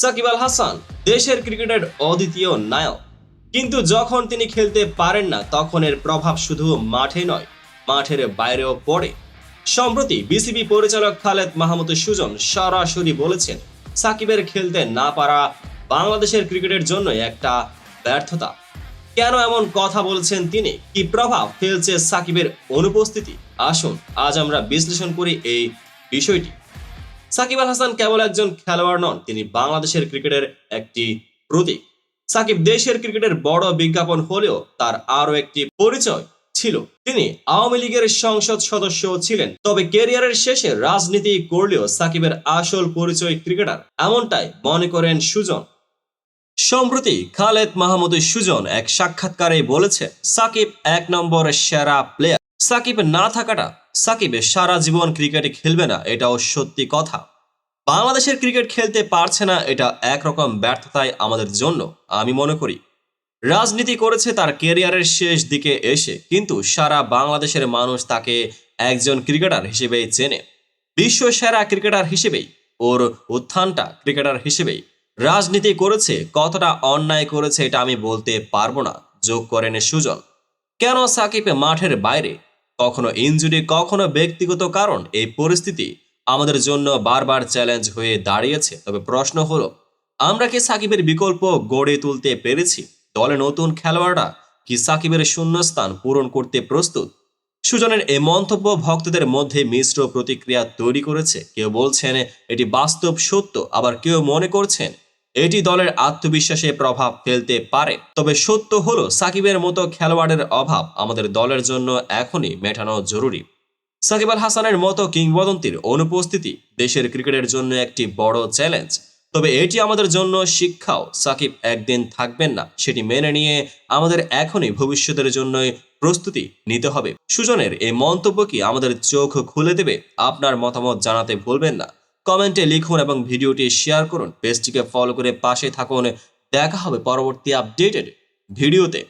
সাকিব আল হাসান, দেশের ক্রিকেটের অদ্বিতীয় নায়ক। কিন্তু যখন তিনি খেলতে পারেন না, তখন এর প্রভাব শুধু মাঠে নয়, মাঠের বাইরেও পড়ে। সম্প্রতি বিসিবি পরিচালক খালেদ মাহমুদ সুজন সরাসরি বলেছেন, সাকিবের খেলতে না পারা বাংলাদেশের ক্রিকেটের জন্য একটা ব্যর্থতা। কেন এমন কথা বলছেন তিনি? কি প্রভাব ফেলছে সাকিবের অনুপস্থিতি? আসুন, আজ আমরা বিশ্লেষণ করি এই বিষয়টি। সাকিব আল হাসান কেবল একজন খেলোয়াড় নন, তিনি বাংলাদেশের ক্রিকেটের একটি প্রতীক। সাকিব দেশের ক্রিকেটের বড় বিজ্ঞাপন হলেও তার আরও একটি পরিচয় ছিল। তিনি আওয়ামী লীগের সংসদ সদস্য ছিলেন, তবে ক্যারিয়ারের শেষে রাজনীতি করলেও সাকিবের আসল পরিচয় ক্রিকেটার, এমনটাই মনে করেন সুজন। সম্প্রতি খালেদ মাহমুদ সুজন এক সাক্ষাৎকারে বলেছে, সাকিব এক নম্বরের সেরা প্লেয়ার সাকিব না থাকাটা সাকিব সারা জীবন ক্রিকেটে খেলবে না, এটাও সত্যি কথা। বাংলাদেশের ক্রিকেট খেলতে পারছে না, এটা একরকম ব্যর্থতাই আমাদের জন্য, আমি মনে করি। রাজনীতি করেছে তার কেরিয়ারের শেষ দিকে এসে, কিন্তু সারা বাংলাদেশের মানুষ তাকে একজন ক্রিকেটার হিসেবেই চেনে। বিশ্ব সেরা ক্রিকেটার হিসেবেই, ওর উত্থানটা ক্রিকেটার হিসেবেই। রাজনীতি করেছে, কতটা অন্যায় করেছে এটা আমি বলতে পারব না। যোগ করেন সুজন। কেন সাকিব মাঠের বাইরে? কখনো ইনজুরি, কখনো ব্যক্তিগত কারণ, এই পরিস্থিতি আমাদের জন্য বারবার চ্যালেঞ্জ হয়ে দাঁড়িয়েছে। তবে প্রশ্ন হলো, আমরা কি সাকিবের বিকল্প গড়ে তুলতে পেরেছি? দলে নতুন খেলোয়াড়রা কি সাকিবের শূন্যস্থান পূরণ করতে প্রস্তুত? সুজনের এই মন্তব্য ভক্তদের মধ্যে মিশ্র প্রতিক্রিয়া তৈরি করেছে। কেউ বলছেন, এটি বাস্তব সত্য, আবার কেউ মনে করছেন এটি দলের আত্মবিশ্বাসে প্রভাব ফেলতে পারে। তবে সত্য হলো, সাকিবের মতো খেলোয়াড়ের অভাব আমাদের দলের জন্য এখনই মেটানো জরুরি। সাকিব আল হাসানের মতো কিংবদন্তির অনুপস্থিতি দেশের ক্রিকেটের জন্য একটি বড় চ্যালেঞ্জ। তবে এটি আমাদের জন্য শিক্ষাও, সাকিব একদিন থাকবেন না, সেটি মেনে নিয়ে আমাদের এখনই ভবিষ্যতের জন্য প্রস্তুতি নিতে হবে। সুজনের এই মন্তব্য কি আমাদের চোখ খুলে দেবে? আপনার মতামত জানাতে ভুলবেন না। কমেন্টে লিখুন এবং ভিডিওটি শেয়ার করুন। পেজটিকে ফলো করে পাশে থাকুন। দেখা হবে পরবর্তী আপডেটেড ভিডিওতে।